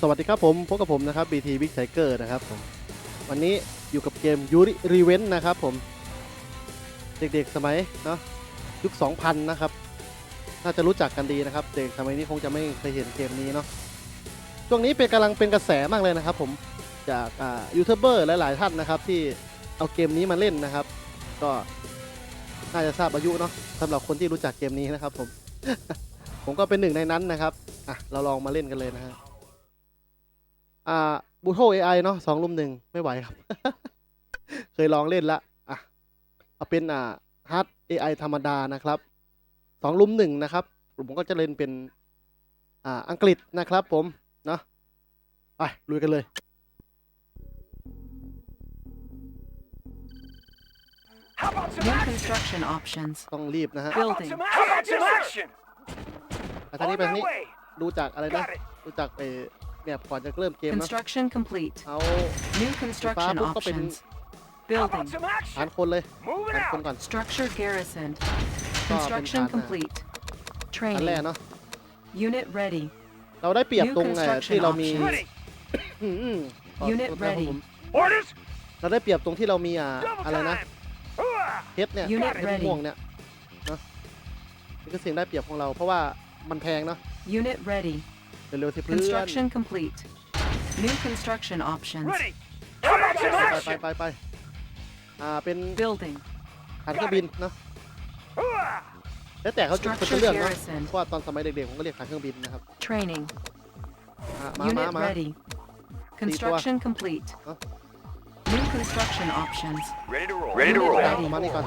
สวัสดีครับผมพบกับผมนะครับ BT Big Tiger นะครับผมวันนี้อยู่กับเกม Yuri Revenge นะครับผม เด็กๆสมัยเนาะยุค 2000 นะครับ น่าจะรู้จักกันดีนะครับ เด็กสมัยนี้คงจะไม่เคยเห็นเกมนี้เนาะช่วงนี้เป็นกำลังเป็นกระแสมากเลยนะครับผมจากอ่ายูทูบเบอร์หลายๆท่านนะครับ ที่เอาเกมนี้มาเล่นนะครับ ก็น่าจะทราบอายุเนาะสำหรับคนที่รู้จักเกมนี้นะครับผม ผมก็เป็นหนึ่งในนั้นนะครับอะเราลองมาเล่นกันเลยนะฮะ อ่าบูโท AI เนาะสองลุมหนึ่งไม่ไหวครับ เคยลองเล่นละอะเอาเป็นอ่าฮาร์ด AI ธรรมดานะครับสองลุมหนึ่งนะครับผมก็จะเล่นเป็นอ่าอังกฤษนะครับผมเนาะไปลุยกันเลย How about some New action? construction options. ต้องรีบนะฮะ How about Building. some How about some action? ไปทางนี้ไป On ทาง my นี้ way. ดูจากอะไรนะ Got it. ดูจากเออ เนี่ยก่อนจะเริ่มเกมเนาะ Construction complete. เอา New construction Bago ka pin- options. How Building. about some ฐาน action? คนเลย Moving ฐานคน out. ก่อน Structure garrisoned. Ah, Construction bintana. complete. ฐานแรก Training. เนาะ Unit ready. เราได้เปรียบ New ตรงไง construction ที่เรามี options. Ready. อืมอืมขอ Unit ขอโทษครับ ready ผม Orders. เราได้เปรียบตรงที่เรามีอ่า Double อะไรนะ time. Hooah. เพชรเนี่ย Unit เพชร ready ม่วงเนี่ยเนาะนี่คือสิ่งได้เปรียบของเรา เพราะว่ามันแพงเนาะ Unit ready. เร็วๆสิเพื่อน Construction complete. New construction options. Ready. How about some ไปไป action? ไปไปอ่าเป็น Building. ฐานเครื่องบินเนาะ Hooah. แล้วแต่เขาจะ Structure จะเลือกเนาะ garrison เพราะว่าตอนสมัยเด็กๆผมก็เรียกฐานเครื่องบินนะครับ Training. อ่ะมามา Unit มา ready. Construction complete. Huh? New construction options. Ready to roll. Ready to roll. เอามานี่ก่อน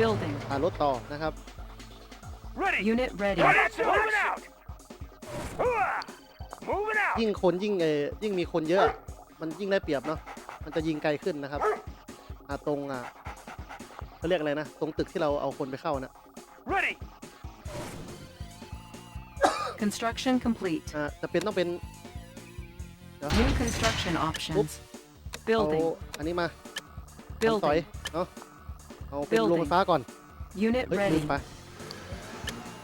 Building. ฐานรถต่อนะครับ Ready. Unit ready. How about some moving ยิ่งคนยิ่งเออยิ่งมีคนเยอะ มันยิ่งได้เปรียบเนาะมันจะยิงไกลขึ้นนะครับอ่าตรงอะเขาเรียกอะไรนะ ตรงตึกที่เราเอาคนไปเข้านะ Ready. Construction complete. อ่าจะเป็นต้องเป็น New construction options. เอา Building. อันนี้มาทำต่อย Building. เนาะเอาเป็น Building โรงไฟฟ้าก่อน Unit เฮ้ยลื ready. มไป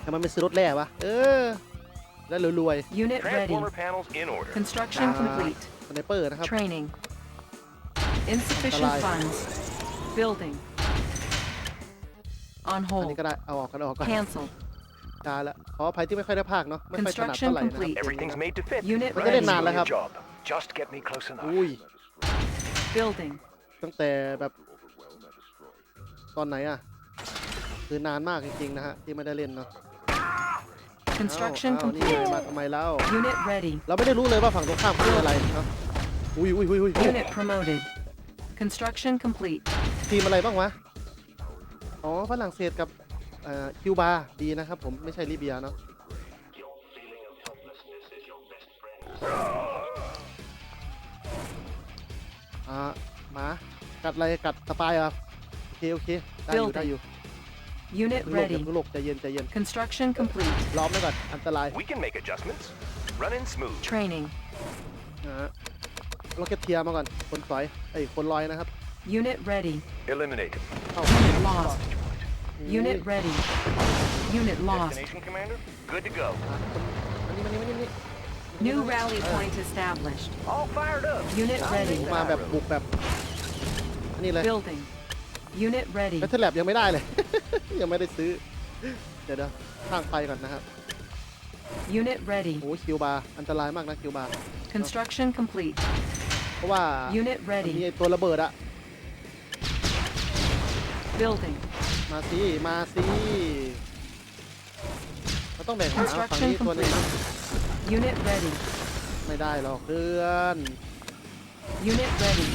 แต่มันไม่ซื้อรถแร่วะเออ แล้วรวย Unit ready. Transformer panels in order. Construction Ah. complete. ๆสไนเปอร์นะครับ Training. Insufficient Alive. funds. Building. On อัน hold. นี้ก็ได้เอาออกกันออกก่อน Cancel. จาละขออภัยที่ไม่ค่อยได้ภาคเนาะไม่ค่อยถนัด Construction เท่าไหร่นะครับ complete. Everything's made to fit. Unit Nó cái ready. đèn nào là hợp? Job. Just get me close enough. อุ้ย Building. ตั้งแต่แบบตอนไหนอะคือนานมากจริงๆนะฮะที่ไม่ได้เล่นเนาะ Construction อ้าวนี่ไง complete. มาทำไมแล้ว Unit ready. เราไม่ได้รู้เลยว่าฝั่งตรงข้ามคืออะไรเนาะอุ้ยอุ้ยอุ้ยอุ้ย Unit promoted. Construction complete. ทีมอะไรบ้างวะ อ๋อฝรั่งเศสกับเอ่อคิวบาดีนะครับผมไม่ใช่ลิเบียเนาะอ่าหมากัดอะไรกัดสปายอะโอเคโอเค ได้อยู่ Building ได้อยู่ Unit หลบอย่า ready. เพิ่งหลบใจเย็นใจเย็น Construction complete. ล้อมไว้ก่อน อันตราย We can make adjustments. Running smooth. Training. นะฮะโรเก็ตเทียร์มาก่อน คนสอยไอ้ยคนลอยนะครับ Unit ready. Eliminate. เข้า Unit lost. Unit ready. Unit lost. Destination commander. Good to go. อ่ะคนอันนี้มันนี่มันนี่มันนี่ New rally point established. All fired up. Unit ผม ready. มาแบบบุกแบบอันนี้เลย Building. Unit ready. แบตเทอร์แลบยังไม่ได้เลย ยังไม่ได้ซื้อ เดี๋ยวเดี๋ยวข้างไฟก่อนนะครับ Unit ready. โอ้คิวบาร์อันตรายมากนะคิวบาร์ Construction complete. เพราะว่า Unit มันมี ready. ไอ้ตัวระเบิดอะ Building. มาสิมาสิเราต้องแบ่งหาฝั่ง Construction นี้ตัวหนึง complete. Unit ready. ไม่ได้หรอกเพื่อน Unit ready.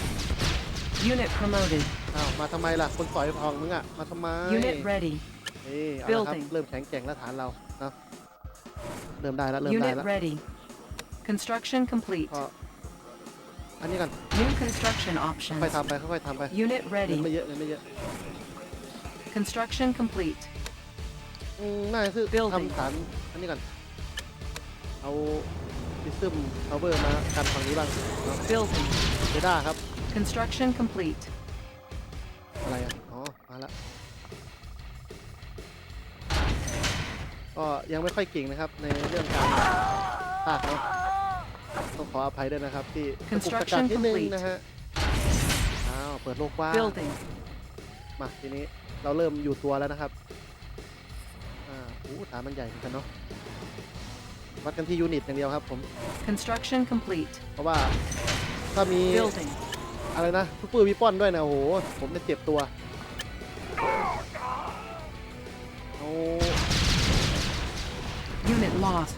Unit promoted. อ้าวมาทำไมล่ะ คนสอยทองมึงอะมาทำไม Unit ready. นี่เอาละครับ Building เริ่มแข็งแกร่งแล้วฐานเราเนอะเริ่มได้แล้วเริ่มได้ Unit แล้ว ready. Construction complete. พออันนี้กัน New construction ค่อย options. ทำไปค่อยๆทำไป Unit เงินไม่ ready. เยอะเงินไม่เยอะ Construction complete. อืมน่าจะคือ Building ทำฐานอันนี้ก่อน เอาพิซึมพาวเวอร์มากันฝั่งนี้บ้างเนาะ Building. เรดาร์ครับ Construction complete. อะไรอะ อ๋อ มาแล้วก็ยังไม่ค่อยเก่งนะครับ ในเรื่องการภาคเนาะต้องขออภัยด้วยนะครับ ที่ตะกุกตะ Construction กักนิดนึง complete นะฮะ อ้าว เปิดโลกกว้าง Building. มาทีนี้เราเริ่มอยู่ตัวแล้วนะครับ อ่าโอ้ฐานมันใหญ่เหมือนกันเนาะ วัดกันที่ยูนิตอย่างเดียวครับผม Construction complete. เพราะว่าถ้ามี Building. อะไรนะซุปเปอร์วีปอนด้วยนะโอ้โหผมจะเจ็บตัวเอา Unit lost.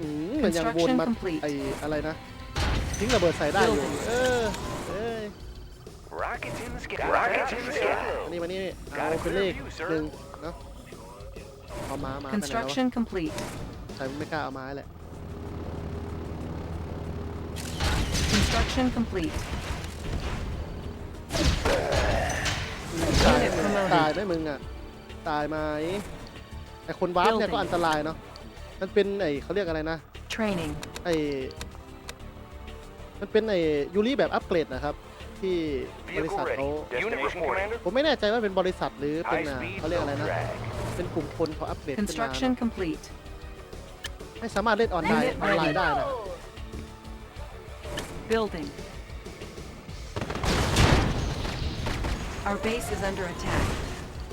อืมมันยังวน Construction มา complete. ไออะไรนะทิ้งระเบิดใส่ได้อยู่ Building. เออเอ้ย Rockets in the sky. Rockets in the อัน sky. นี้มานี่เอา Got a เป็นเลข clear view, sir. หนึ่งเนาะเอามามาไปไหนแล้ววะ Construction complete. ใส่ไม่กล้าเอามาแหละ Construction complete. ตาย Unit ไหม promoted. ตายไหมมึงอะ ตายไหมไอคนวาร์ปเนี่ย Building. ก็อันตรายเนาะ มันเป็นไอเขาเรียกอะไรนะ Training. ไอมันเป็นไอยูริแบบอัปเกรดนะครับ ที่บริ Vehicle ษัท ready. เขา Destination commander. ผมไม่แน่ใจว่าเป็นบริษัทหรือเป็น High อ่า speed, เขาเรียก no อะไรนะ drag. เป็นกลุ่มคนเขาอัปเกรดขึ้นมา Construction complete. ไม่สามารถเล่นออนไลน์ Unit ออนไลน์ได้นะ Building. Our base is under attack.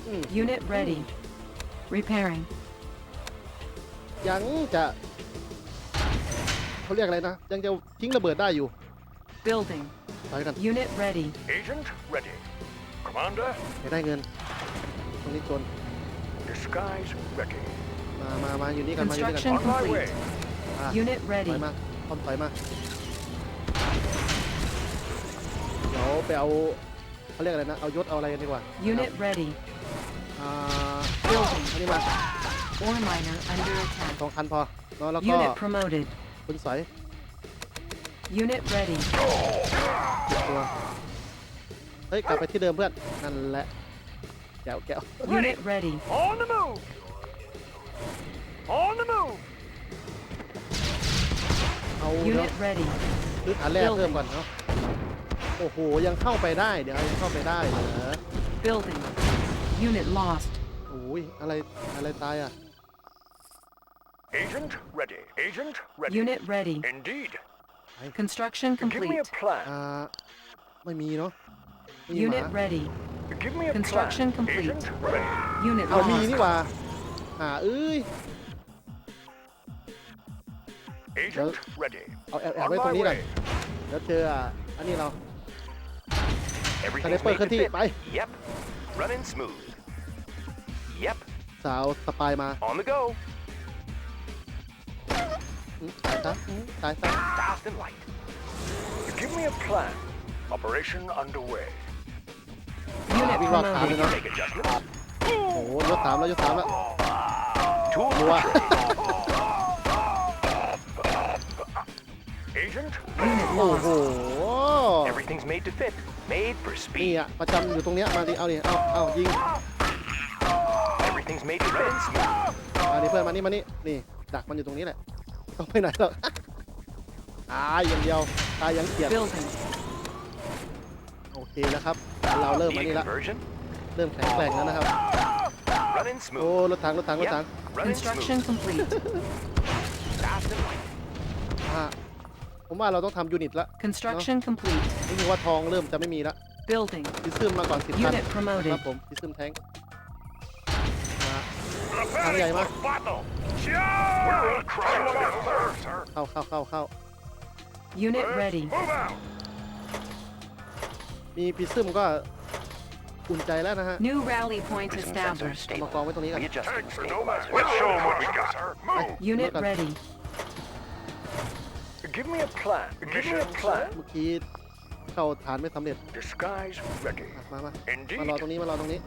อืม Unit ready. Repairing. ยังจะเขาเรียกอะไรนะ ยังจะทิ้งระเบิดได้อยู่ Building. ไปกัน Unit ready. Agent ready. Commander, อยากได้เงิน ตรงนี้จน disguise ready. มามามาอยู่นี่กันมาอยู่นี่กัน Construction On my way. complete. อ่ะ Unit ถอ ready. ยมาพร้อมถอยมา เดี๋ยวไปเอา เขาเรียกอะไรนะ เอายศเอาอะไรกันดีกว่า Unit ready. อ่า Building. อันนี้มา Ore miner under attack. สองคันพอเนาะแล้วก็ Unit promoted. คุณสอย Unit ready. เก็บตัว เฮ้ย กลับไปที่เดิมเพื่อน นั่นแหละ แก้วแก้ว Unit ready. On the move. On the move. เอาเดี๋ยว Unit ready. ซื้อฐานแรกเพิ่มก่อนเนาะ โอ้โห ยังเข้าไปได้ เดี๋ยวยังเข้าไปได้เหรอ Building. Unit lost. โอ้ยอะไรอะไรตายอะ Agent ready. Agent ready. Unit ready. Indeed. Construction Give me a complete. plan. อ่าไม่มีเนาะไม่มีห Unit มา ready. Give me a Construction plan. complete. Agent ready. Unit เอามีนี่ lost. หว่าอ่าเอ้ย Agent ready. เอาแอบแอบ On ไว้ตรง my นี้ก่อน way. เดี๋ยวเจออะอันนี้เรา Everything's Sniper made to เคลื่อนที่ fit. ไป Yep. Running smooth. Yep. สาวสปายมา On the go. อืมตายซะอืมตายซะ Fast and light. Give me a plan. Operation underway. Unit We lost promoted. Enough. Make adjustments. โอ้โหยศสามแล้วยศสามแล้ว Tools รัว Agent, Unit โอ้โห lost. everything's made to fit. Made for นี่ speed. อะประจำอยู่ตรงเนี้ยมาดิเอาดิเอาเอายิง Everything's made to fit. Smooth. มาดิเพื่อนมานี่มานี่นี่ดักมันอยู่ตรงนี้แหละต้องไปไหนหรอก ตายอย่างเดียวตายอย่างเกียด Building. โอเคแล้วครับ เราเริ่มมา Need นี่ a ละ conversion. เริ่มแข็งแกร่งแล้วนะครับ Running โอ้ smooth. รถถังรถถังรถถัง Yep. Running Construction smooth. complete. Fast and light. อ่าผมว่าเราต้องทำยูนิตละ Construction complete. นี่คือว่าทองเริ่มจะไม่มีละ Building. พิซึมมาก่อนสิบคัน Unit ค promoted. รับผมพิซึมแทงทางใหญ่มาก Battle. We're in crime about third, sir. เข้าเข้าเข้าเข้า Unit ready. Move out. มีพิซึมก็อุ่นใจแล้วนะฮะ New rally point Prism sensors established. เอามากองไว้ตรงนี้กัน Readjusting stabilizer. Let's show 'em what we got. Move. Unit Look at- ready. Give me a plan. Give me a plan. เมื่อกี้เข้าฐานไม่สำเร็จ Disguise ready. อะมามา Indeed. มารอตรงนี้มารอตรงนี้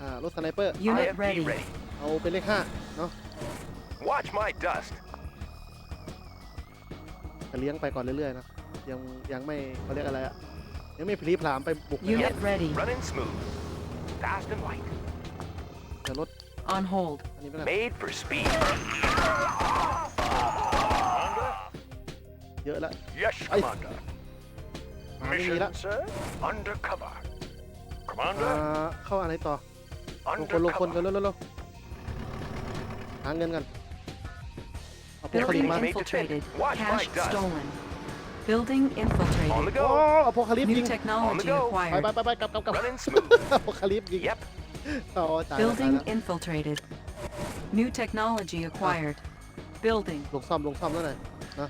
อ่ารถสไนเปอร์ Unit IFV ready. ready. เอาเป็นเลขห้าเนาะ Watch my dust. จะเลี้ยงไปก่อนเรื่อยๆนะยังยังไม่เขาเรียกอะไรอะยังไม่พลีพลามไปบุกนะครับ Unit ready. Running smooth. Fast and light. เดี๋ยวรถ On hold. อันนี้ไม่ได้ Made for speed. เยอะแล้ว Yes, Aye. Commander. หาไม่มีละ Mission, sir. Undercover. อ่า Commander. เข้าอะไรต่อลงคนลงคนกัน Undercover. เร็วๆๆหาเงินกันเอาพวกผลิต Building มา Made to fit. infiltrated. Watch my Cash dust. stolen. Building On the infiltrated. โอ้ go. อโพคาลิป New ยิง technology go. ไปไป acquired. ไปไปกลับกลับกลับ Running smooth. อโพคาลิปยิง Yep. โอ้ตายแล้วตาย Building แล้ว infiltrated. New technology acquired. Building. ลงซ่อมลงซ่อมแล้วหน่อยนะ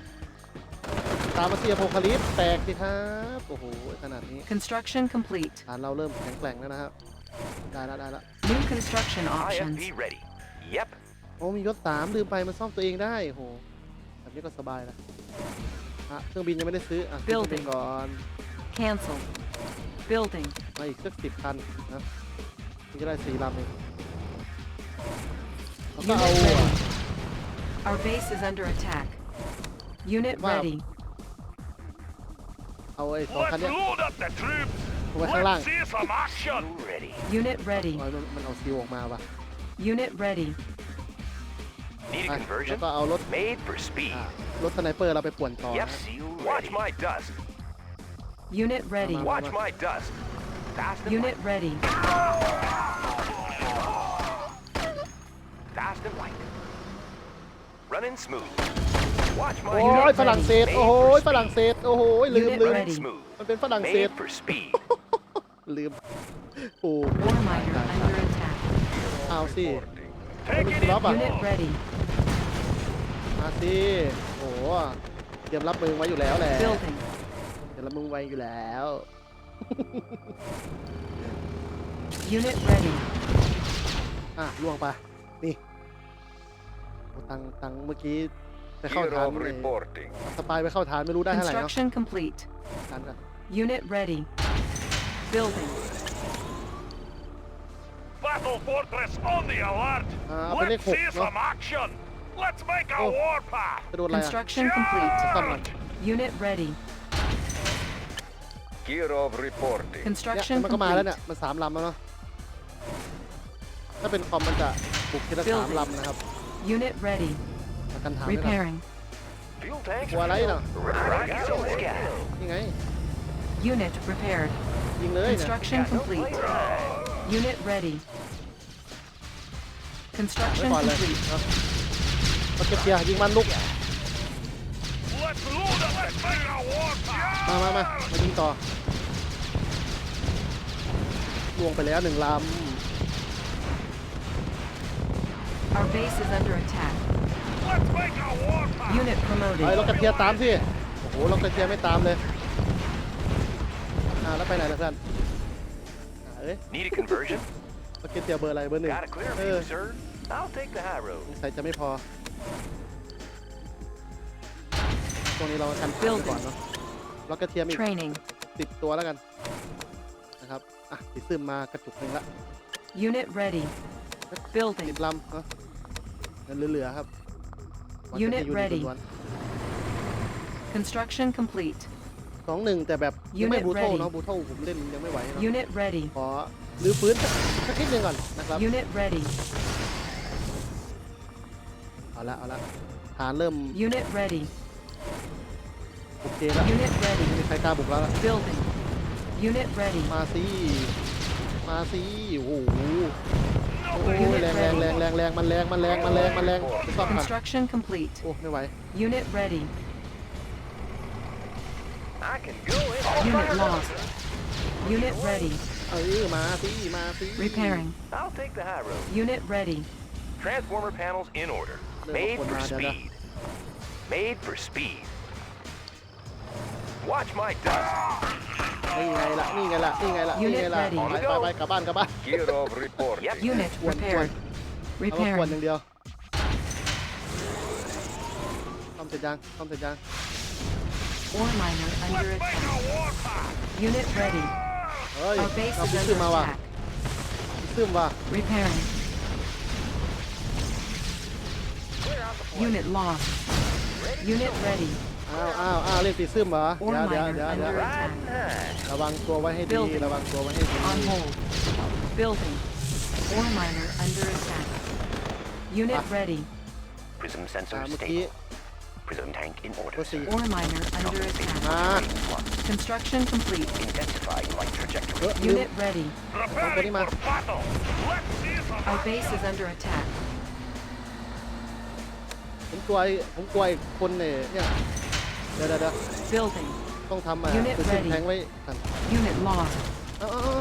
ตามมาที่อโพคาลิปแตกสิครับโอ้โหขนาดนี้ Construction complete. ฐานเราเริ่มแข็งแกร่งแล้วนะครับ ได้แล้วได้แล้ว New construction options. IFV ready. Yep. โอ้มียศสามลืมไปมันซ่อมตัวเองได้โอ้โหแบบนี้ก็สบายละอะเครื่องบินยังไม่ได้ซื้ออะซื้อเครื่องบิน Building ก่อน Cancel. Building. มาอีกสักสิบคันนะมันจะได้สี่ลำเองแล้วก็ Unit เอา ready. Our base is under attack. Unit Wow. ready. เอาไอ้สองคัน Let's เนี้ย load up the troops. เอาไว้ข้างล่าง see some action. Ready. Unit ready. เอามันมันเอาซิวออกมาว่ะ Unit ready. Need ไป a แล้ว conversion? ก็เอารถ Made for speed. อ่ะรถสไนเปอร์เราไปป่วนต่อ Yep. นะ Watch my dust. Unit ready. Wow. Watch my dust. Fast and Unit light. ready. Fast and light. Running smooth. Watch my โอ้ย dust. ฝรั่งเศส Made โอ้โห for ฝรั่ง speed. เศส โอ้โหลืม Unit ลืม ready. Smooth. มันเป็นฝรั่งเศส Made for speed. ลืม โอ้ Ore miner under attack. เอาสิ Take it Drop ah. Unit ready. มาสิโอ้โหเตรียมรับมือไว้อยู่แล้วแหละ Building. เตรียมรับมือไว้อยู่แล้ว Unit ready. อะล่วงไป นี่โอ้ตังตังเมื่อกี้ ไปเข้า Gear ฐาน of ไอ้ reporting. สปายไปเข้าฐานไม่รู้ได้เท่าไหร่เนาะ Construction complete. ฐานกัน Unit ready. Building. Battle Fortress on the alert. Ah, apa ni, Kok, no? action. Let's make a Oh. warpath. จะโดนอะไรอะ Construction complete. ซ่อมก่อน Unit ready. Gear of reporting. เนี่ย Construction มันก็มาแล้วเนี่ย complete. มันสามลำแล้วเนาะถ้าเป็นคอมมันจะบุกทีละสาม Building ลำนะครับ Unit ready. ประกันฐานไว้ก่อน Repairing. Fuel tanks. กลัวอะไรเนาะ Ready to scan. นี่ไง Unit repaired. ยิงเลยเนี่ย Construction complete. Unit ready. ไว้ Construction ก่อนเลย complete. เนาะเอาเก็บเกียร์ยิงมันลุก Let's load up. Let's make a warpath. มามามามายิงต่อลวงไปแล้วหนึ่งล Our base is under attack. Let's make a warpath. Unit ำ promoted. ไอ้ล็อกกระเทียร์ตามสิ โอ้โหล็อกกระเทียร์ไม่ตามเลยอ่าแล้วไปไหนล่ะเพื่อนอ่าเอ้ย Need a conversion? ล็อกกระเทียร์เบอร์อะไรเบอร์หนึ่ง Got a clear เออ view, sir. I'll take the high road. สงสัยจะไม่พอ ตรงนี้เรากันผ่านไปก่อนเนาะ ล็อกกระเทียมอีก Training. สิบตัวแล้วกันนะครับ อะติดซึมมากระจุกหนึ่งละ Unit ready. สิ Building. บลำเนาะเงินเหลือๆครับ Unit ready ล้วน Construction complete. สองหนึ่งแต่แบบยังไม่ Unit บูโท ready เนาะบูโทผมเล่นยังไม่ไหวเนาะ Unit ready. ขอรื้อฟื้นสักนิดหนึ่งก่อนนะครับ Unit ready. เอาละเอาละฐานเริ่ม Unit ready. โอเคแล้ว Unit ready. ไม่มีใครกล้าบุกแล้วล่ะ Building. Unit ready. มาสิมาสิโอ้โห โอ้โห Unit แรงแรงแรงแรงแรงมันแรงมันแรงมันแรงมันแรงไปซ่อมกัน Construction complete. โอ้ไม่ไหว Unit ready. I can go in. Unit lost. Unit ready. เออมาสิมาสิ Repairing. I'll take the high road. Unit ready. Transformer panels in order. Little Made for one, Dada. speed. Made for speed. Watch my dust. นี่ไงล่ะ นี่ไงล่ะ นี่ไงล่ะ นี่ไงล่ะ Unit ready. ไปไปไปกลับบ้านกลับบ้าน Gear of report. Yep. Unit One, repaired. เอามาควรอ Repairing. ย่างเดียวซ่อมเสร็จยังซ่อมเสร็จยัง Ore miner under attack. warpath. Unit ready. เฮ้ย Our base เรา is พิซึม under มาว่ะ attack. พิซึมว่ะ Repairing. Clear out the Unit lost. Unit ready. อ้าวอ้าวอ้าวเล่นปีซึมเหรอ Ore เดี๋ยวเดี๋ยว miner เดี๋ยวเดี๋ยว under Right attack. nice. ระวังตัวไว้ให้ดี Building. ระวังตัวไว้ให้ดี On hold. Building. Ore miner under attack. Unit Ah. ready. Prism อ่า sensor เมื่อกี้ stable. Prism tank in ตัว order. สี่ Ore miner under attack. มา Construction complete. Intensified light เอ trajectory. อลืม Unit ready. Preparing for battle. Let's see some Our base is under attack. ผมกลัวไอ้ผมกลัวไอ้คนเนี่ยเนี่ย เดี๋ยวเดี๋ยวเดี๋ยว Building. ต้องทำอะ Unit คือขึ้น ready แทงไว้กัน Unit lost. เอาเอาเอา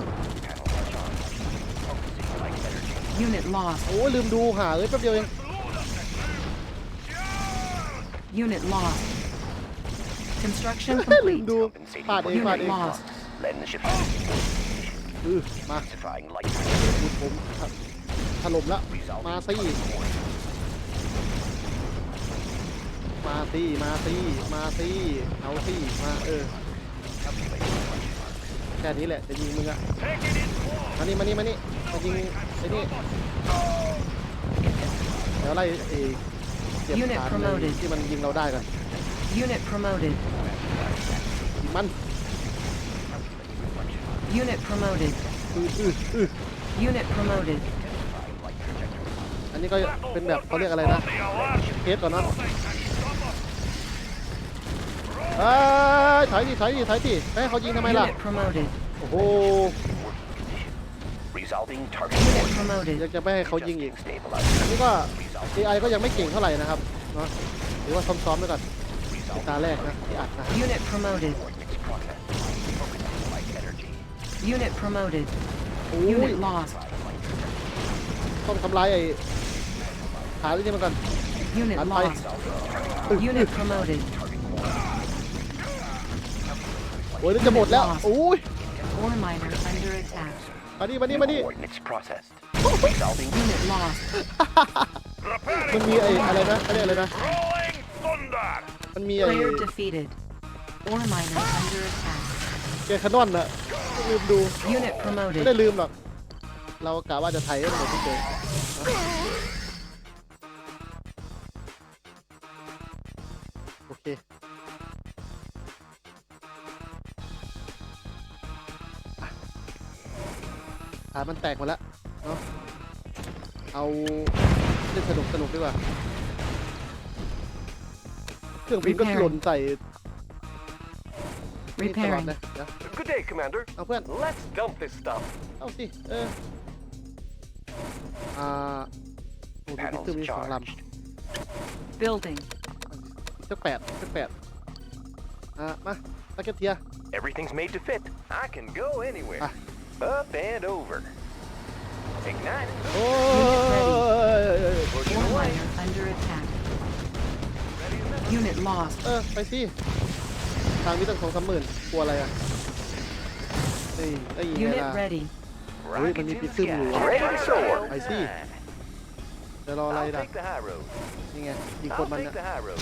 Unit lost. โอ้ยลืมดูหาเอ้ยแป๊บเดียวเอง Unit lost. Construction ลืม complete. ดูพลาดเองพลาด Unit เอง lost. Letting the ship เออมา Identifying light. ดูผมถล่มแล้วมาสิ มาสิมาสิมาสิเอาสิมาเออแค่นี้แหละจะยิงมึงอะมานี่มานี่มานี่มายิงไอ้นี่เดี๋ยวไล่ไอ้เจ็บ Unit ฐานเลย promoted ที่มันยิงเราได้กัน Unit promoted. ยิงมัน Unit promoted. อืออืออือ Unit promoted. อันนี้ก็เป็นแบบเขาเรียกอะไรนะ เคสก่อนเนาะ เอ้ยถอยดิถอยดิถอยดิไม่ให้เขายิงทำไมล่ะ Unit promoted. โอ้โห Resolving target. Unit promoted. ยังจะไม่ให้เขายิงอีก Stabilize. อันนี้ก็ AI ก็ยังไม่เก่งเท่าไหร่นะครับเนาะหรือว่าซ้อมๆไว้ก่อนตาแรกนะที่อัดนะ Unit promoted. Mixed process. Focusing light energy. Unit promoted. โอ้ย Unit lost. ต้องทำลายไอ้ฐานนี่มันก่อน Unit Bye. lost. Unit promoted. โอ้ยนี่จะหมดแล้วโอ้ย Ore miner under attack. มานี่มานี่มานี่ Coordinates processed. Resolving. Unit lost. มันมีไอ้อะไรนะเขาเรียกอะไรนะ Rolling thunder. มันมีไอ้ Player defeated. Ore miner under attack. เกคานอนอะลืมดู Unit ไม่ promoted. ได้ลืมหรอก เรากะว่าจะไทยให้หมดทุกเกมโอเค ฐานมันแตกหมดแล้วเนาะเอาเล่นสนุกสนุกดีกว่า เครื่องบินก็หล่นใส่นี่ตลอด Repairing. เลยเดี๋ยว Good day, Commander. เอาเพื่อน Let's dump this stuff. เอาสิ เออ อ่าโอ้โหมีเครื่อง Panels มีสองล charged. Building. ำเจ้าแปดเจ้าแปดอ่ามาตะเกียบเทีย Everything's made to fit. I can go anywhere. Ah. Up and over. Ignite. โอ้ย Pushing Ore away. miner under attack. Unit lost. เออไปสิทางนี้ตั้งสองสามหมื่นกลัวอะไรอะนี่ได้ยินไง Unit ล่ะ ready. Wait, when you Rocket to pick the them, sky. you- Ready to soar. I see. จะรออะไร I'll ล่ะ take the high road. นี่ไงยิงคน I'll มัน take นะ the high road.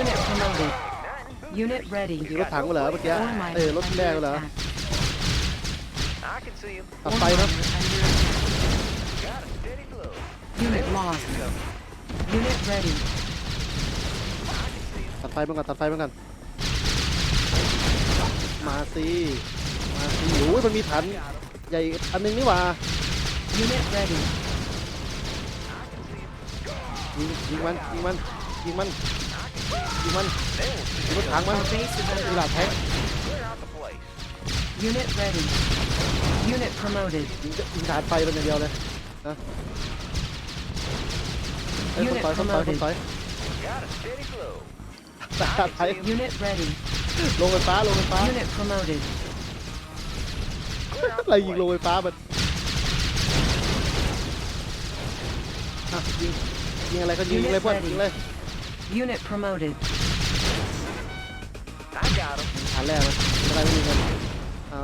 Unit promoted. Unit ready. ยิงรถถังมาเหรอเมื่อกี้ Ore เออ miner รถแรก under เหรอ attack. I can see him. ตัด Ore ไฟ miner นะ under attack. Got a steady flow. Unit lost. Unit ready. ตัดไฟมันก่อนตัดไฟมันก่อนมาสิมาสิโอ้ยมันมีฐานใหญ่อันนึงนี่หว่า Unit ready. ยิงยิงมันยิงมันยิงมันยิงมันยิงรถถังมัน Our base is มี under หลาดแทง Clear out the place. Unit ready. Unit promoted. ยิงยิงฐานไฟมันอย่างเดียวเลยนะเอ้ยคน Unit ต่อยคนต่อยคนต่อย Got a steady flow. ฐานไฟ Unit ready. ลงไฟฟ้าลงไฟฟ้า Unit promoted. Clear out อะไร the ยิงลง place. ไฟฟ้ามันอะยิงยิงอะไรก็ยิงยิงเลยเพื่อนยิงเลย Unit promoted. I got him. ฐานแรกมันยิงอะไรไม่ยิงกัน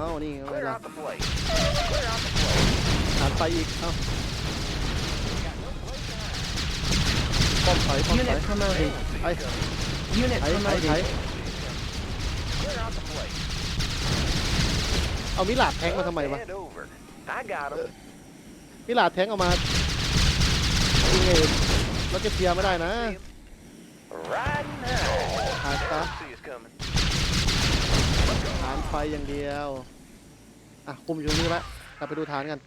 เอ้านี่ไง Clear เวลา out the place. Clear out the place. ฐานไฟอีกเอ้าป้อมถอยป้อมถอย Unit promoted. ไป Unit ไถไถไถ promoted. Clear out the place. เอามิลาดแทงมาทำไมวะ Up and over. I got him. มิลาดแทงเอามายิงไงรถเก็บเทียร์ไม่ได้นะ Riding high. ฐานฟ้า See us coming. ฐาน ไฟอย่างเดียว อะคุมอยู่ตรงนี้ละกลับไปดูฐานกัน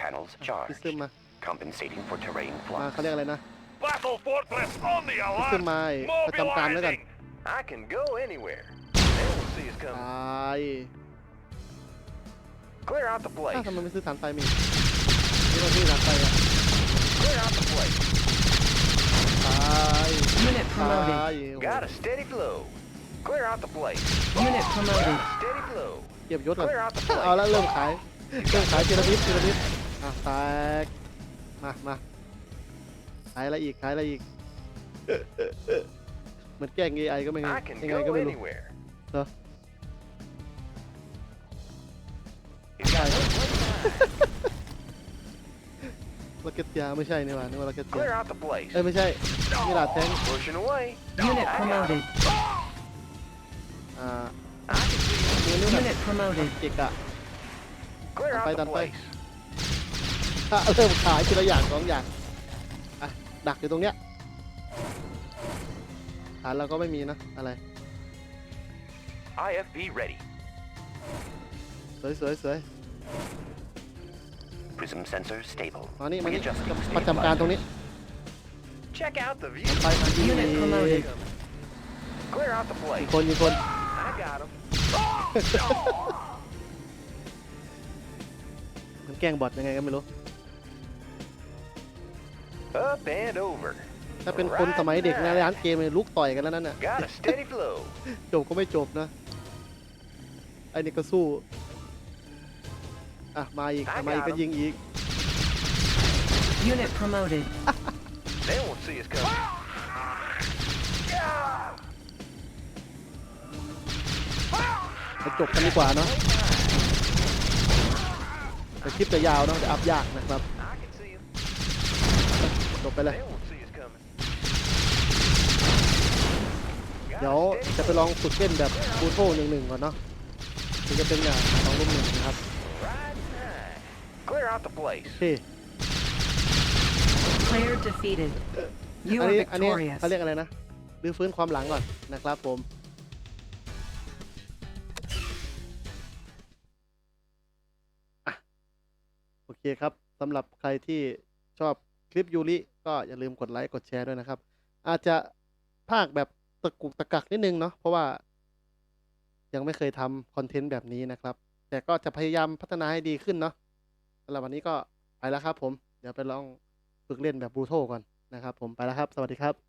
Panels พิ charged. ซึมมา Compensating for terrain มา flux. เขาเรียกอะไรนะ Battle Fortress on the พิซึม alert! มาประจำการไว้ก่อน Mobilizing! I can go anywhere. They won't see us ต coming. าย Clear out the อ้าว place. ทำไมไม่ซื้อฐานไฟมีนี่เราซื้อฐานไฟอะ Clear out the place. ตาย Unit ตาย promoted. Got a steady flow. Clear out the place. Unit promoted. Steady flow. เก็บยศก่อน Clear out the เอา place. แล้วเริ่มขาย เริ่มขายทีละนิดทีละนิดอะแตกมามาขายอะไรอีกขายอะไรอีกมันแกล้ง AI ก็ไม่ไง I can ยังไงก็ go ไม่รู้ anywhere. เหรอ He's got no place. ล็อกเก็ตยาไม่ใช่นี่หว่านึกว่าล็อกเก็ตยา Clear out the place. เอ้ยไม่ใช่มิลาดแทง Pushing away. Unit promoted. อ่า I can see you. เนื้อนี่แบบ Unit promoted. เกะกะ Clear out the Done, done, place. ถ้าเริ่มขายทีละอย่างสองอย่างอะดักอยู่ตรงเนี้ยฐานเราก็ไม่มีนะอะไร IFV ready. สวยสวยสวย Prism sensor stable. มานี่มานี่ Readjusting ประจำการตรงนี้ Check out the view. ไปมาที่ Unit promoted. Clear out the มี place. คนมีคน I got him. มันแกล้งบอทยังไงก็ไม่รู้ Up and over. ถ้าเป็นคนสมัยเด็กในร้านเกมเนี่ยลุกต่อยกันแล้วนั่นน่ะ Got a steady flow. จบก็ไม่จบนะ ไอ้นี่ก็สู้ อะ มาอีกอะมาอีกก็ยิงอีก Unit promoted. They won't see us coming. ไปจบกันดีกว่าเนาะแต่คลิปจะยาวเนาะจะอัพยากนะครับ I can see them. จบไปเลย They won't see us coming. เดี๋ยวจะไปลองฝึกเล่นแบบบูโต้หนึ่งหนึ่งก่อนเนาะถึงจะเป็นอย่างสองรุ่มหนึ่งนะครับ Right time. Clear out the place. โอเค Player defeated. You อัน are นี้อันนี้ victorious. เขาเรียกอะไรนะรื้อฟื้นความหลังก่อนนะครับผม เคครับสำหรับใครที่ชอบคลิปยูริก็อย่าลืมกดไลค์กดแชร์ด้วยนะครับ อาจจะภาคแบบตะกุกตะกักนิดนึงเนาะเพราะว่า ยังไม่เคยทำคอนเทนต์แบบนี้นะครับ แต่ก็จะพยายามพัฒนาให้ดีขึ้นเนาะสำหรับวันนี้ก็ไปแล้วครับผม เดี๋ยวไปลองฝึกเล่นแบบบูโทก่อนนะครับ ผมไปแล้วครับ สวัสดีครับ